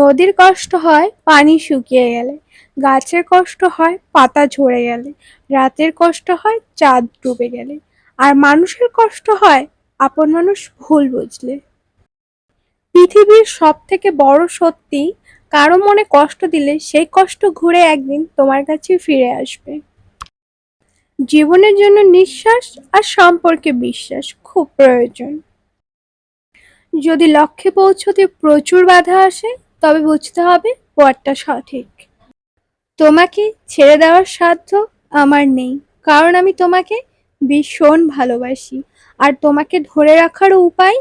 নদীর কষ্ট হয়, পানি শুকিয়ে গেলে। গাছের কষ্ট হয়, পাতা ঝরে গেলে। রাতের কষ্ট হয়, চাঁদ ডুবে গেলে। আর মানুষের কষ্ট হয়, আপন মানুষ ভুল বুঝলে। পৃথিবীর সব থেকে বড় সত্যি, কারও মনে কষ্ট দিলে সেই কষ্ট ঘুরে একদিন তোমার কাছে ফিরে আসবে। জীবনের জন্য নিঃশ্বাস আর সম্পর্কে বিশ্বাস খুব প্রয়োজন। যদি লক্ষ্যে পৌঁছতে প্রচুর বাধা আসে তবে বুঝতে হবে পথটা সঠিক। তোমাকে ছেড়ে দেওয়ার সাধ্য আমার নেই, কারণ আমি তোমাকে ভীষণ ভালোবাসি। আর তোমাকে ধরে রাখার উপায়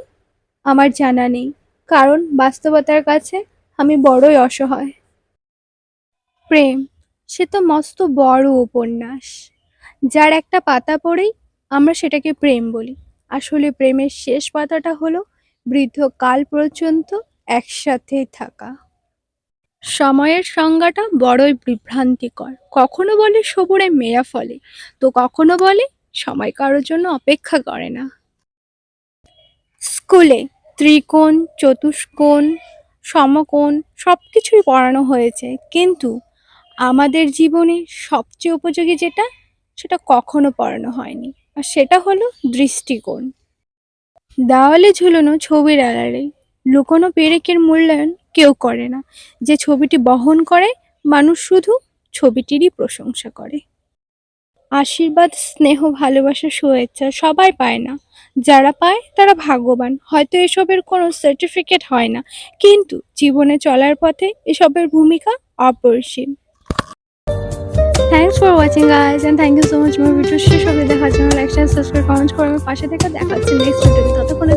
আমার জানা নেই, কারণ বাস্তবতার কাছে আমি বড়ই অসহায়। প্রেম, সে তো মস্ত বড় উপন্যাস। যার একটা পাতা পড়েই আমরা সেটাকে প্রেম বলি। আসলে প্রেমের শেষ পাতাটা হলো বৃদ্ধ কাল পর্যন্ত একসাথে থাকা। সময়ের সংজ্ঞাটা বড়ই বিভ্রান্তিকর। কখনো বলে সবুরে মেয়া ফলে, তো কখনো বলে সময় কারোর জন্য অপেক্ষা করে না। স্কুলে ত্রিকোণ, চতুষ্কোণ, সমকোণ সব কিছুই পড়ানো হয়েছে, কিন্তু আমাদের জীবনে সবচেয়ে উপযোগী যেটা, সেটা কখনো পড়ানো হয়নি, আর সেটা হলো দৃষ্টিকোণ। দেওয়ালে ঝুলানো ছবির আড়ালে লুকোনো পেরেকের মূল্যায়ন কেউ করে না। যে ছবিটি বহন করে, মানুষ শুধু ছবিটিরই প্রশংসা করে। আশীর্বাদ, স্নেহ, ভালোবাসা, শুভেচ্ছা সবাই পায় না। যারা পায়, তারা ভাগ্যবান। হয়তো এসবের কোনো সার্টিফিকেট হয় না। কিন্তু জীবনে চলার পথে এসবের ভূমিকা অপরিসীম। Thanks for watching guys and thank you so much আমার ভিডিও শেষ হবে। দেখার জন্য লাইক শেয়ার সাবস্ক্রাইব কমেন্ট করে আমার পাশে থেকে। দেখা হচ্ছে নেক্সট ভিডিওতে ততক্ষণ